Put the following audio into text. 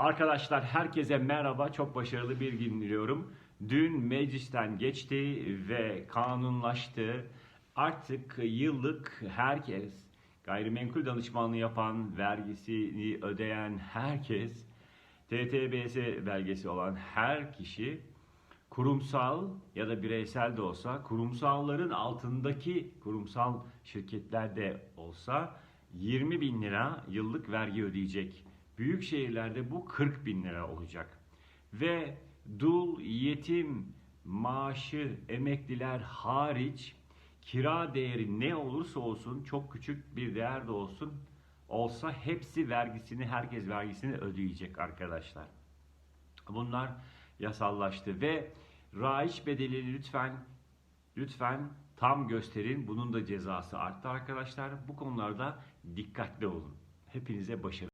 Arkadaşlar herkese merhaba. Çok başarılı bir gün diliyorum. Dün meclisten geçti ve kanunlaştı. Artık yıllık herkes gayrimenkul danışmanlığı yapan, vergisini ödeyen herkes, TTBS belgesi olan her kişi kurumsal ya da bireysel de olsa kurumsalların altındaki kurumsal şirketlerde olsa 20 bin lira yıllık vergi ödeyecek. Büyük şehirlerde bu 40 bin lira olacak. Ve dul, yetim, maaşı, emekliler hariç kira değeri ne olursa olsun çok küçük bir değer de olsun olsa hepsi vergisini herkes vergisini ödeyecek arkadaşlar. Bunlar yasallaştı ve raiç bedeli lütfen lütfen tam gösterin. Bunun da cezası arttı arkadaşlar. Bu konularda dikkatli olun. Hepinize başarı.